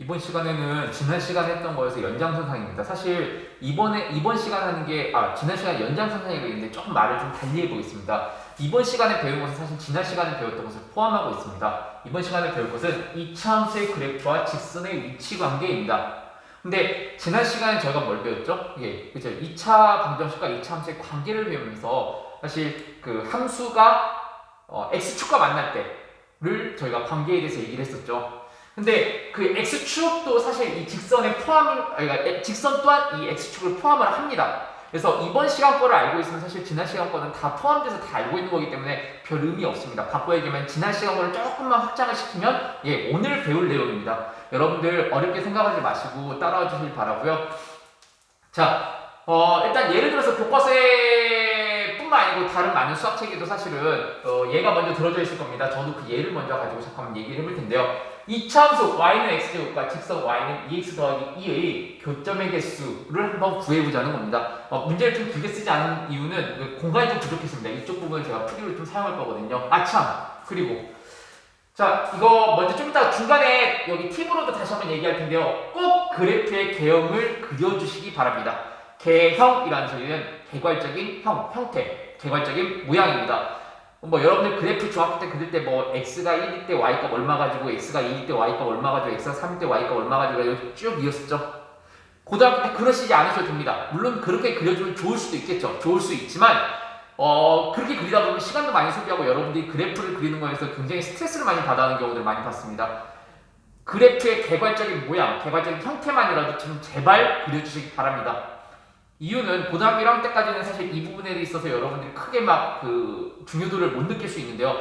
이번 시간에는 지난 시간에 했던 거에서 연장선상입니다. 사실 이번에 이번 시간 하는 게 아 지난 시간 연장선상이라고 했는데 조금 말을 좀 달리 해 보겠습니다. 이번 시간에 배운 것은 사실 지난 시간에 배웠던 것을 포함하고 있습니다. 이번 시간에 배울 것은 이차함수의 그래프와 직선의 위치 관계입니다. 근데 지난 시간에 저희가 뭘 배웠죠? 예, 그죠. 2차 방정식과 2차 함수의 관계를 배우면서 사실 그 함수가 어, x축과 만날 때를 저희가 관계에 대해서 얘기를 했었죠. 근데 그 x축도 사실 이 직선에 포함을 아니, 그러니까 직선 또한 이 x축을 포함을 합니다. 그래서 이번 시간 거를 알고 있으면 사실 지난 시간 거는 다 포함돼서 다 알고 있는 거기 때문에 별 의미 없습니다. 바꿔 얘기하면 지난 시간 거를 조금만 확장을 시키면 예 오늘 배울 내용입니다. 여러분들 어렵게 생각하지 마시고 따라와 주길 바라고요. 자, 어, 일단 예를 들어서 교과서에 뿐만 아니고 다른 많은 수학 책에도 사실은 어, 얘가 먼저 들어져 있을 겁니다. 저도 그 예를 먼저 가지고 잠깐만 얘기를 해볼 텐데요. 이차함수 y는 x제곱과 직선 y는 2x 더하기 2의 교점의 개수를 한번 구해보자는 겁니다. 어, 문제를 좀 길게 쓰지 않은 이유는 그 공간이 좀 부족했습니다. 이쪽 부분을 제가 프리로 좀 사용할 거거든요. 아참 그리고 자 이거 먼저 좀 이따 중간에 여기 팁으로도 다시 한번 얘기할 텐데요. 꼭 그래프의 개형을 그려주시기 바랍니다. 개형이라는 소리는 개괄적인 형, 형태, 개괄적인 모양입니다. 뭐 여러분들 그래프 중학교 때 그릴 때 뭐 x가 1일 때 y값 얼마 가지고 x가 2일 때 y값 얼마 가지고 x가 3일 때 y값 얼마 가지고 이렇게 쭉 이었었죠. 고등학교 때 그러시지 않으셔도 됩니다. 물론 그렇게 그려주면 좋을 수도 있겠죠. 좋을 수 있지만 어 그렇게 그리다 보면 시간도 많이 소비하고 여러분들이 그래프를 그리는 거에서 굉장히 스트레스를 많이 받아하는 경우들 많이 봤습니다. 그래프의 개괄적인 모양, 개괄적인 형태만이라도 좀 제발 그려주시기 바랍니다. 이유는 고등학교 1학년 때까지는 사실 이 부분에 있어서 여러분들이 크게 막 그 중요도를 못 느낄 수 있는데요.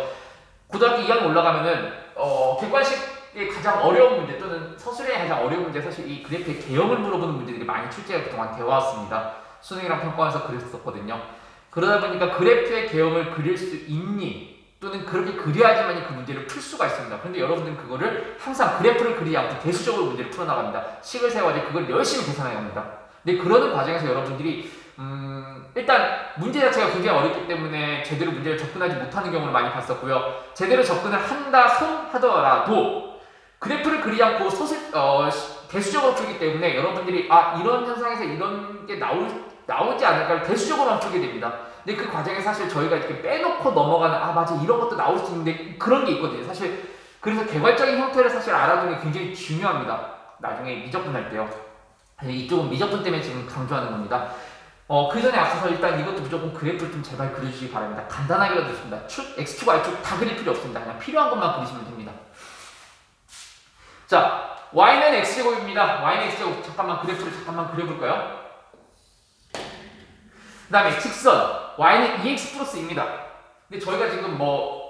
고등학교 2학년 올라가면은 어 객관식의 가장 어려운 문제 또는 서술의 가장 어려운 문제 사실 이 그래프의 개형을 물어보는 문제들이 많이 출제가 그동안 되어 왔습니다. 수능이랑 평가원에서 그랬었거든요. 그러다 보니까 그래프의 개형을 그릴 수 있니 또는 그렇게 그려야지만 그 문제를 풀 수가 있습니다. 그런데 여러분들은 그거를 항상 그래프를 그리지 않고 대수적으로 문제를 풀어나갑니다. 식을 세워가지고 그걸 열심히 계산해 갑니다. 근데 그러는 과정에서 여러분들이 음, 일단 문제 자체가 굉장히 어렵기 때문에 제대로 문제를 접근하지 못하는 경우를 많이 봤었고요. 제대로 접근을 한다 손 하더라도 그래프를 그리지 않고 소수 어, 대수적으로 풀기 때문에 여러분들이 아 이런 현상에서 이런 게 나올 나오지 않을까 대수적으로만 풀게 됩니다. 근데 그 과정에 사실 저희가 이렇게 빼놓고 넘어가는 아 맞아 이런 것도 나올 수 있는데 그런 게 있거든요. 사실 그래서 개괄적인 형태를 사실 알아두는 게 굉장히 중요합니다. 나중에 미적분할 때요. 이쪽은 미적분 때문에 지금 강조하는 겁니다. 어, 그 전에 앞서서 일단 이것도 무조건 그래프를 좀 제발 그려주시기 바랍니다. 간단하게라도 좋습니다. 축, X축, Y축 다 그릴 필요 없습니다. 그냥 필요한 것만 그리시면 됩니다. 자, Y는 X제곱입니다. Y는 X제곱. 잠깐만 그래프를 잠깐만 그려볼까요? 그 다음에 직선. Y는 2X 플러스 입니다. 근데 저희가 지금 뭐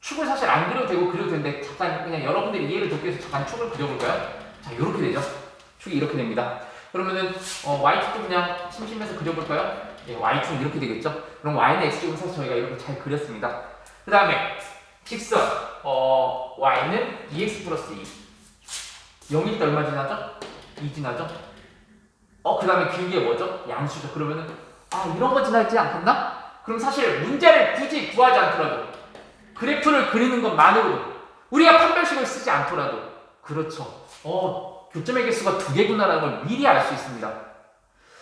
축을 사실 안 그려도 되고 그려도 되는데 잠깐 그냥 여러분들이 이해를 돕기 위해서 잠깐 축을 그려볼까요? 자, 이렇게 되죠. 축이 이렇게 됩니다. 그러면은 어, y축도 그냥 심심해서 그려볼까요? 예, y축 이렇게 되겠죠? 그럼 y는 x축은 사실 저희가 이렇게 잘 그렸습니다. 그 다음에 직선 어, y는 2x 플러스 2 0일 때 얼마 지나죠? 2 지나죠? 어, 그 다음에 길게 뭐죠? 양수죠. 그러면은 아 이런 거 지나지 않겠나? 그럼 사실 문제를 굳이 구하지 않더라도 그래프를 그리는 것만으로도 우리가 판별식을 쓰지 않더라도 그렇죠. 어 교점의 개수가 두 개구나라는 걸 미리 알 수 있습니다.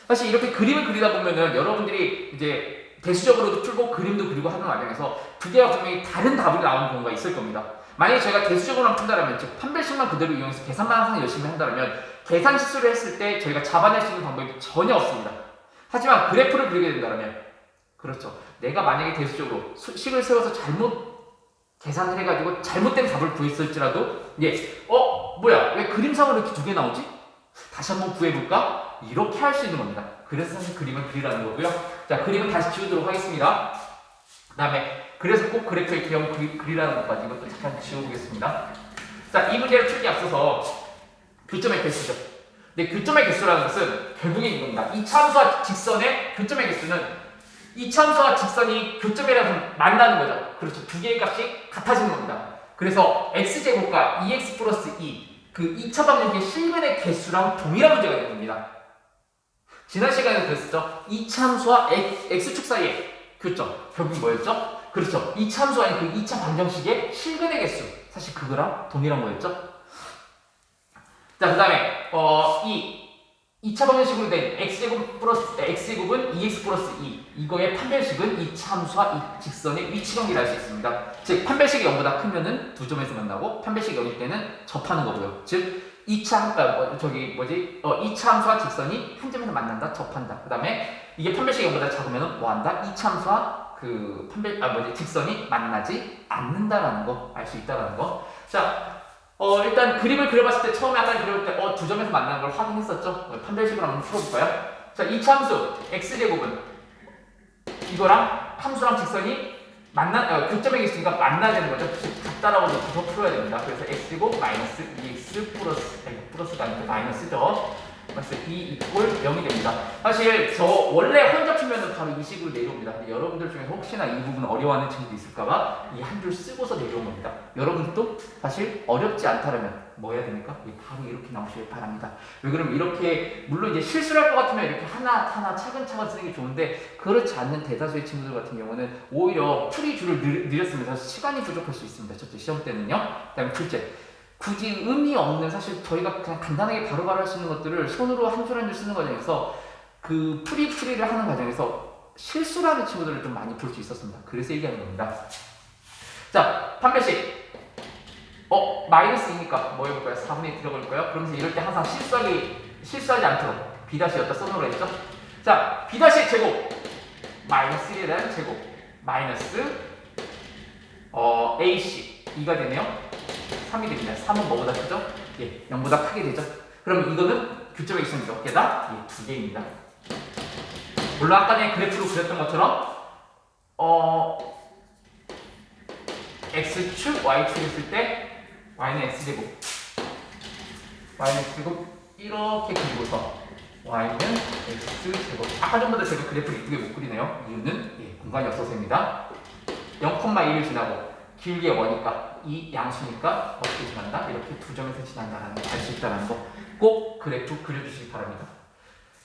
사실 이렇게 그림을 그리다 보면은 여러분들이 이제 대수적으로도 풀고 그림도 그리고 하는 과정에서 두 개가 분명히 다른 답이 나오는 경우가 있을 겁니다. 만약에 저희가 대수적으로만 푼다면 즉 판별식만 그대로 이용해서 계산만 항상 열심히 한다면 계산 실수를 했을 때 저희가 잡아낼 수 있는 방법이 전혀 없습니다. 하지만 그래프를 그리게 된다면 그렇죠. 내가 만약에 대수적으로 수- 식을 세워서 잘못 계산을 해가지고 잘못된 답을 구했을지라도 예, 어 뭐야 왜 그림상으로 이렇게 두 개 나오지? 다시 한번 구해볼까? 이렇게 할 수 있는 겁니다. 그래서 사실 그림을 그리라는 거고요. 자 그림은 다시 지우도록 하겠습니다. 그 다음에 그래서 꼭 그래프의 개형 그리, 그리라는 것까지 이것도 잠깐 지워보겠습니다. 자이 문제를 풀기 앞서서 교점의 개수죠. 근데 교점의 개수라는 것은 결국에 이겁니다. 이 참수와 직선의 교점의 개수는 이 참수와 직선이 교점이라서 만나는 거죠. 그렇죠. 두 개의 값이 같아지는 겁니다. 그래서 x제곱과 2x 플러스 2, 그 2차 방정식의 실근의 개수랑 동일한 문제가 되는 겁니다. 지난 시간에 그랬었죠. 이 참수와 x축 사이의 교점. 결국 뭐였죠? 그렇죠. 이 참수 아닌 그 2차 방정식의 실근의 개수. 사실 그거랑 동일한 거였죠. 자, 그 다음에, 어, 이 2차 방정식으로 된 x제곱 플러스, x제곱은 2x 플러스 2. 이거의 판별식은 이 참수와 이 직선의 위치 관계를 알 수 있습니다. 즉, 판별식이 0보다 크면은 두 점에서 만나고, 판별식이 0일 때는 접하는 거고요. 즉, 2차, 아, 뭐, 저기, 뭐지, 어, 2차 함수와 직선이 한 점에서 만난다, 접한다. 그 다음에, 이게 판별식이 0보다 작으면은 뭐 한다? 2차 함수와 그 판별, 아, 뭐지, 직선이 만나지 않는다라는 거, 알 수 있다라는 거. 자, 어, 일단 그림을 그려봤을 때 처음에 아까 그려볼 때 어, 두 점에서 만나는 걸 확인했었죠? 어, 판별식으로 한번 풀어볼까요? 자, 이 참수 x제곱은 이거랑 함수랑 직선이 만나, 어, 교점에 있으니까 만나야 되는 거죠. 즉, 같다라고 놓고서 풀어야 됩니다. 그래서 x제곱 마이너스 2x 플러스, 아니, 플러스가 아니고 마이너스죠. 마이너스 2 이꼴 0이 됩니다. 사실 저 원래 혼자 풀면은 바로 이 식으로 내려옵니다. 근데 여러분들 중에 혹시나 이 부분 어려워하는 친구도 있을까봐 이 한 줄 쓰고서 내려온 겁니다. 여러분도 사실 어렵지 않다면 뭐 해야 됩니까? 예, 바로 이렇게 나오시길 바랍니다. 왜 그러면 이렇게 물론 이제 실수를 할 것 같으면 이렇게 하나 하나 차근차근 쓰는 게 좋은데 그렇지 않는 대다수의 친구들 같은 경우는 오히려 풀이 줄을 늘, 늘렸으면서 시간이 부족할 수 있습니다. 첫째 시험 때는요. 그다음에 둘째 굳이 의미 없는 사실 저희가 그냥 간단하게 바로바로 할 수 있는 것들을 손으로 한 줄 한 줄 쓰는 과정에서 그 풀이 풀이를 하는 과정에서 실수를 하는 친구들을 좀 많이 볼 수 있었습니다. 그래서 얘기하는 겁니다. 자, 판별식. 어, 마이너스이니까 뭐 해볼까요? 4분의 1 들어볼까요? 그러면서 이럴 때 항상 실수하기, 실수하지 않도록 B-였다 써놓으라 했죠? 자, B-의 제곱. 마이너스 1에 대한 제곱. 마이너스, 어, AC. 2가 되네요. 3이 됩니다. 3은 뭐보다 크죠? 예, 0보다 크게 되죠? 그럼 이거는 교점의 기준이 몇 개다? 예, 두 개입니다. 물론 아까 전에 그래프로 그렸던 것처럼 어 x축, y축 했을 때 y는 x제곱 y는 x제곱 이렇게 그리고서 y는 x제곱 아까 전보다 제가 그래프를 이쁘게 못 그리네요 이유는 예, 공간이 없어서입니다 0,1을 지나고 길게 원이니까 이 양수니까 어떻게 지난다? 이렇게 두 점에서 지난다라는 걸 알 수 있다는 거 꼭 그래프 그려주시기 바랍니다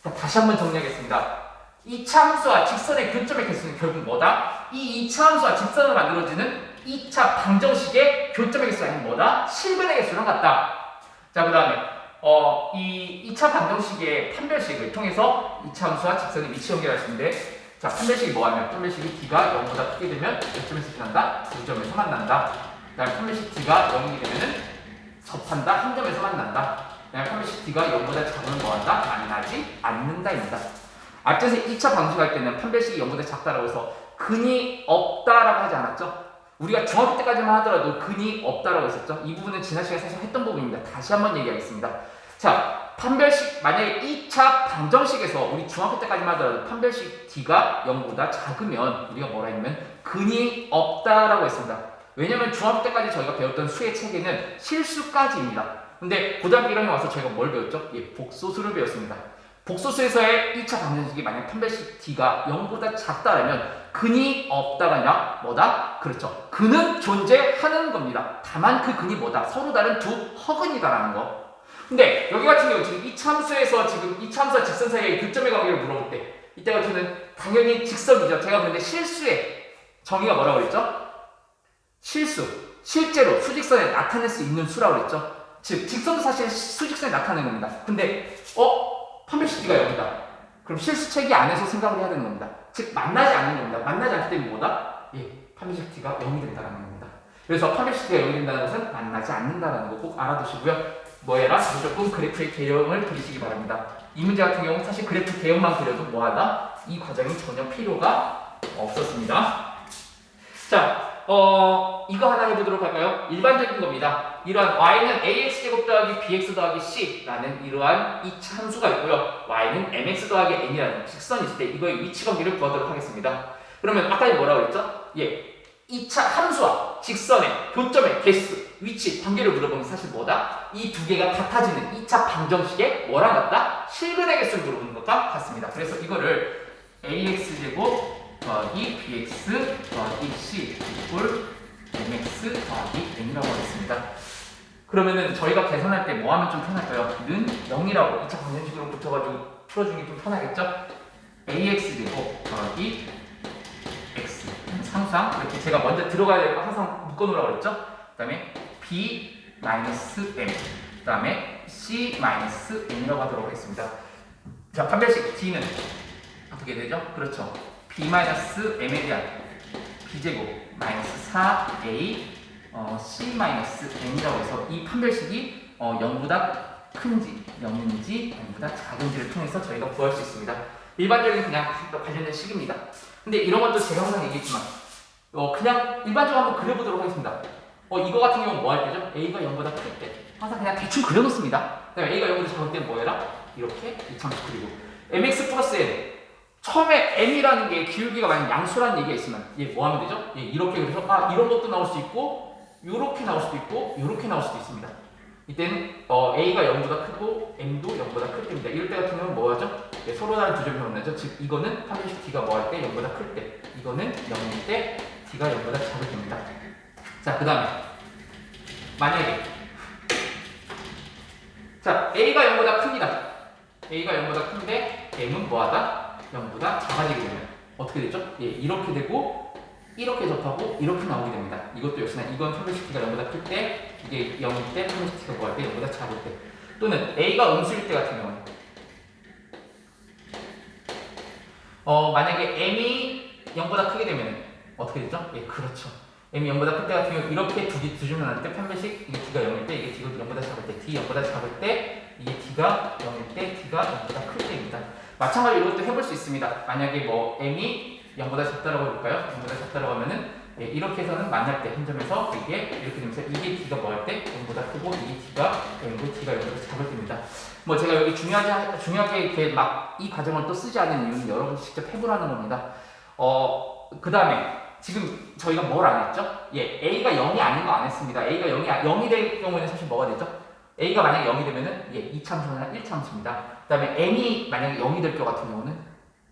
자, 다시 한번 정리하겠습니다 이 참수와 직선의 교점의 개수는 결국 뭐다? 이 이차 함수와 직선을 만들어지는 2차 방정식의 교점의 아닌 뭐다? 실근의 개수랑 같다. 자, 그 다음에 어, 이 2차 방정식의 판별식을 통해서 2차 함수와 직선의 위치 연결할 수 있는데 자, 판별식이 뭐하면 판별식이 d가 0보다 크게 되면 몇 점에서 지난다? 두 점에서 만난다. 그 판별식 d가 0이 되면은 접한다? 한 점에서 만난다. 그 판별식 d가 0보다 작으면 뭐한다? 만나지 않는다입니다. 앞전에서 2차 방식할 때는 판별식이 0보다 작다라고 해서 근이 없다라고 하지 않았죠? 우리가 중학교 때까지만 하더라도 근이 없다라고 했었죠? 이 부분은 지난 시간에 사실 했던 부분입니다. 다시 한번 얘기하겠습니다. 자, 판별식, 만약에 2차 방정식에서 우리 중학교 때까지만 하더라도 판별식 D가 0보다 작으면 우리가 뭐라 했냐면 근이 없다라고 했습니다. 왜냐면 중학교 때까지 저희가 배웠던 수의 체계는 실수까지입니다. 근데 고등학교 1학년 와서 저희가 뭘 배웠죠? 예, 복소수를 배웠습니다. 복소수에서의 1차 방정식이 만약 D가 0보다 작다라면 근이 없다가 아니라 뭐다? 그렇죠. 근은 존재하는 겁니다. 다만 그 근이 뭐다? 서로 다른 두 허근이다라는 거. 근데 여기 같은 경우 지금 이 참수에서 지금 이 참수와 직선 사이의 교점의 관계를 물어볼 때 이때 같은 당연히 직선이죠. 제가 그런데 실수의 정의가 뭐라고 그랬죠? 실수. 실제로 수직선에 나타낼 수 있는 수라고 그랬죠. 즉 직선도 사실 수직선에 나타내는 겁니다. 근데 어? 판별식 D가 0이다. 그럼 실수체계 안에서 생각을 해야 되는 겁니다. 즉 만나지 않는 겁니다. 만나지 않기 때문에 뭐다? 예, 판별식 T가 0이 된다는 겁니다. 그래서 판별식 T가 0이 된다는 것은 만나지 않는다는 거 꼭 알아두시고요. 뭐해라? 무조건 그래프의 개형을 그리시기 바랍니다. 이 문제 같은 경우는 사실 그래프 개형만 그려도 뭐하다? 이 과정이 전혀 필요가 없었습니다. 자, 어, 이거 하나 해보도록 할까요? 일반적인 겁니다. 이러한 y는 ax제곱 더하기 bx 더하기 c라는 이러한 이 함수가 있고요. y는 mx 더하기 n이라는 직선이 있을 때 이거의 위치 관계를 구하도록 하겠습니다. 그러면 아까 뭐라고 그랬죠? 예. 2차 함수와 직선의 교점의 개수, 위치, 관계를 물어보면 사실 뭐다? 이 두 개가 같아지는 2차 방정식의 뭐랑 같다? 실근의 개수를 물어보는 것과 같습니다. 그래서 이거를 ax제곱 더하기 bx 더하기 c 이꼴 mx 더하기 n이라고 하겠습니다. 그러면은 저희가 계산할 때 뭐 하면 좀 편할까요? 는 0이라고 2차 방정식으로 붙여가지고 풀어주기 좀 편하겠죠? ax제곱 더하기 x 항상 이렇게 제가 먼저 들어가야 될거 항상 묶어놓으라고 그랬죠? 그 다음에 b 마이너스 m 다음에 c 마이너스 n이라고 하도록 하겠습니다. 자, 판별식 d는 어떻게 되죠? 그렇죠. B m에 대한 b제곱 마이너스 4a 어, c 마이너스 n이라고 해서 이 판별식이 어, 0보다 큰지 0인지 0보다 작은지를 통해서 저희가 구할 수 있습니다. 일반적인 그냥 관련된 식입니다. 근데 이런 것도 제가 항상 얘기했지만 어, 그냥 일반적으로 한번 그려보도록 하겠습니다. 어, 이거 같은 경우는 뭐 할 때죠? a가 0보다 클 때. 항상 그냥 대충 그려놓습니다. 그다음에 a가 0보다 작을 때 뭐 해라? 이렇게 이참수 그리고 mx 플러스 n. 처음에 m이라는 게 기울기가 만약 양수라는 얘기가 있으면 얘 뭐 하면 되죠? 얘 이렇게 그래서 아 이런 것도 나올 수 있고 요렇게 나올 수도 있고 요렇게 나올 수도 있습니다. 이때는 어, a가 0보다 크고 m도 0보다 클 때입니다. 이럴 때 같은 경우는 뭐 하죠? 네, 서로 다른 두 점이 만나죠. 즉 이거는 판별식 d가 뭐 할 때 0보다 클 때, 이거는 0일 때 d가 0보다 작을 때입니다. 자, 그 다음에 만약에 자 a가 0보다 큽니다. a가 0보다 큰데 m은 뭐하다? 0보다 작아지게 되면 어떻게 되죠? 예, 이렇게 되고 이렇게 접하고 이렇게 나오게 됩니다. 이것도 역시나 이건 d가 0보다 클 때, 이게 0일 때 d가 뭐할 때 0보다 작을 때 또는 a가 음수일 때 같은 경우는 어 만약에 m이 0보다 크게 되면 어떻게 되죠? 예, 그렇죠. m이 0보다 클 때 같은 경우 이렇게 두, 개- 두 줄만 나눌 때 판별식 이게 d가 0일 때 이게 d가 0보다 작을 때 d 0보다 작을 때 이게 d가 0일 때 d가 0보다 클 때입니다. 마찬가지로 이것도 해볼 수 있습니다. 만약에 뭐 m이 0보다 작다라고 해볼까요? 0보다 작다라고 하면은 예, 이렇게 해서는 만날 때 한 점에서 이게 이렇게 되면서 이게 d가 뭐 할때 0보다 크고 이게 d가 0이고 d가 0보다 작을 때입니다. 뭐 제가 여기 중요하게 중요하게 이렇게 막 이 과정을 또 쓰지 않는 이유는 여러분이 직접 해보라는 겁니다. 어, 그 다음에 지금 저희가 뭘 안 했죠? 예, A가 0이 아닌 거 안 했습니다. A가 0이, 아- 0이 될 경우에는 사실 뭐가 되죠? A가 만약에 0이 되면은 예, 2참수나 1참수입니다. 그 다음에 N이 만약에 0이 될것 같은 경우는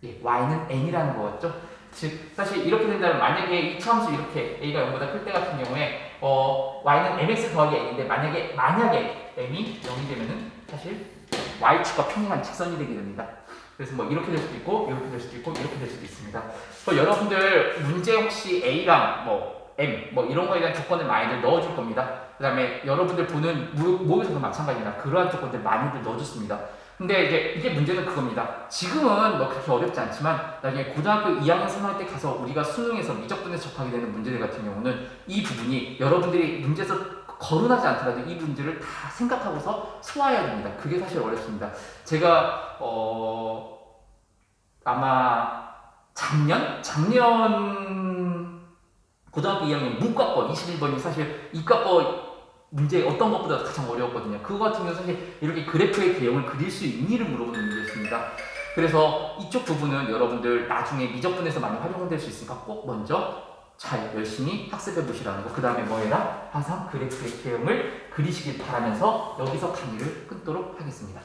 예, Y는 N이라는 거였죠. 즉, 사실 이렇게 된다면 만약에 2참수 이렇게 A가 0보다 클 때 같은 경우에 어, Y는 MX 더하기 N인데 만약에, 만약에 M이 0이 되면은 사실 Y축과 평행한 직선이 되게 됩니다. 그래서 뭐 이렇게 될 수도 있고 이렇게 될 수도 있고 이렇게 될 수도 있습니다. 그 여러분들 문제 혹시 A랑 뭐 M 뭐 이런 거에 대한 조건을 많이들 넣어줄 겁니다. 그 다음에 여러분들 보는 모- 모의고사도 마찬가지입니다. 그러한 조건들 많이들 넣어줬습니다. 근데 이제 이게 문제는 그겁니다. 지금은 뭐 그렇게 어렵지 않지만 나중에 고등학교 2학년 3학년 때 가서 우리가 수능에서 미적분에서 접하게 되는 문제들 같은 경우는 이 부분이 여러분들이 문제에서 거론하지 않더라도 이 문제를 다 생각하고서 소화해야 됩니다. 그게 사실 어렵습니다. 제가 어 아마 작년 작년 고등학교 2학년 문과거 21번이 사실 이과거 문제 어떤 것보다 가장 어려웠거든요. 그거 같은 경우 사실 이렇게 그래프의 개형을 그릴 수 있니를 물어보는 문제였습니다. 그래서 이쪽 부분은 여러분들 나중에 미적분에서 많이 활용될 수 있으니까 꼭 먼저 잘 열심히 학습해 보시라는 거. 그 다음에 뭐 해라? 항상 그래프의 개형을 그리시길 바라면서 여기서 강의를 끊도록 하겠습니다.